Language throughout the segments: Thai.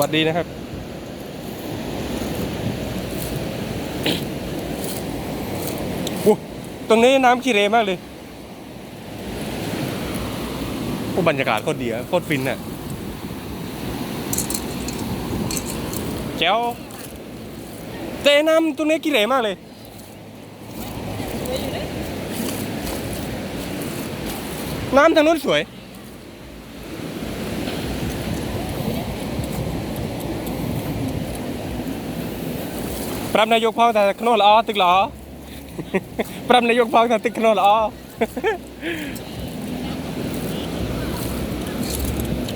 วัสดีนะครับอู้ตรงนี้น้ำขี้เรมากเลยโอ้บรรยากาศโคตรดีอะโคตรฟินอะแจ๋วแต่น้ำตรงนี้ขี้เรมากเลย น้ำทางนู้นสวย ប្រាប់នាយកផងថាខ្នោះល្អទឹកល្អ ប្រាប់នាយកផងថាទឹកខ្នោះល្អ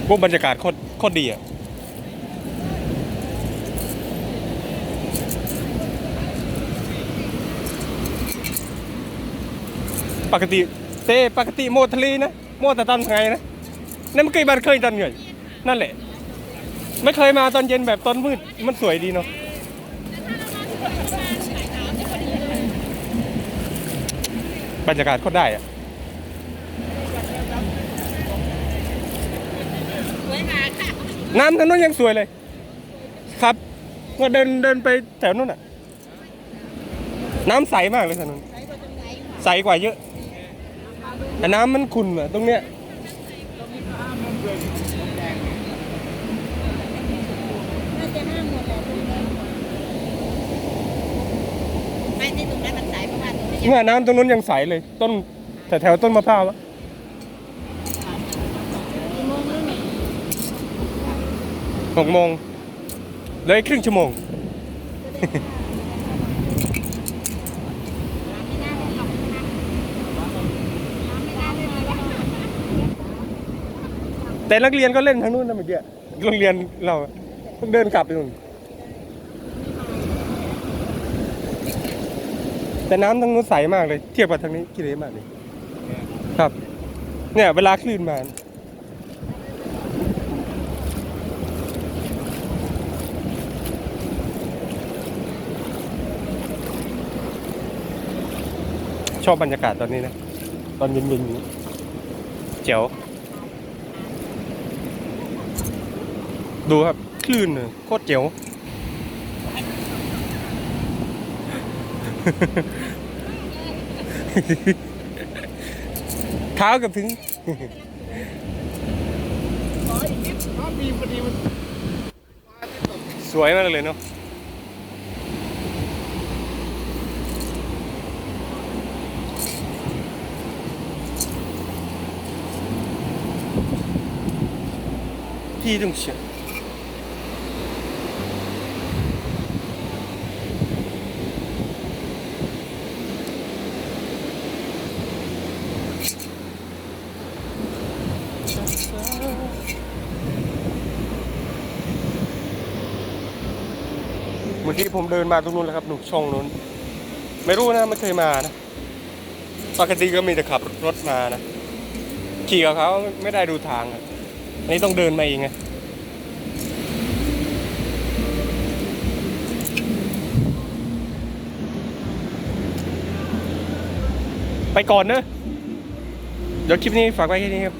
พวกบรรยากาศโคตรโคตรดีอ่ะ ปกติเต้ปกติโมทะเลนะโมแต่ตอนไงนะนั่นไม่เคยบ้านเคยตอนไงนั่นแหละ ไม่เคยมาตอนเย็นแบบตอนมืดมันสวยดีเนาะ บรรยากาศโคตรได้อะสวยงามค่ะน้ำทางนู้นยังสวยเลย ครับก็เดินเดินไปแถวนู้นอะ น้ำใสมากเลยทางนู้นใช้ตัวจังไรค่ะใสกว่าเยอะแต่น้ำมันขุ่นอะตรงเนี้ยน่าจะห้ามหมดแหละตรงนี้ไม่ที่ตรงนั้นมันสายประมาณนี้ เนี่ยน้ำตรงนู้นยังใสเลย ต้นแต่แถวต้นมะพร้าวอะกี่โมงแล้วนี่หกโมงเลยครึ่งชั่วโมง แต่นักเรียนก็เล่นทางนู้นนะเมื่อกี้โรงเรียนเราต้องเดินกลับไปนู่น แต่น้ำทางนู้นใสมากเลย เทียบกับทางนี้กิเลมากเลยครับ เนี่ยเวลาคลื่นมาชอบบรรยากาศตอนนี้นะ ตอนเย็นๆเจ๋วดูครับ คลื่นน่ะโคตรเจ๋ว เท้ากับถึงสวยมากเลยเนาะที่ตรงเชียง เมื่อกี้ผมเดินมาตรงนู้นแล้วครับหนุกช่องนู้น ไม่รู้นะไม่เคยมานะปกติก็มีแต่ขับรถมานะขี่กับเขาไม่ได้ดูทางอะอันนี้ต้องเดินมาเองไงไปก่อนเนอะเดี๋ยวคลิปนี้ฝากไว้แค่นี้ครับ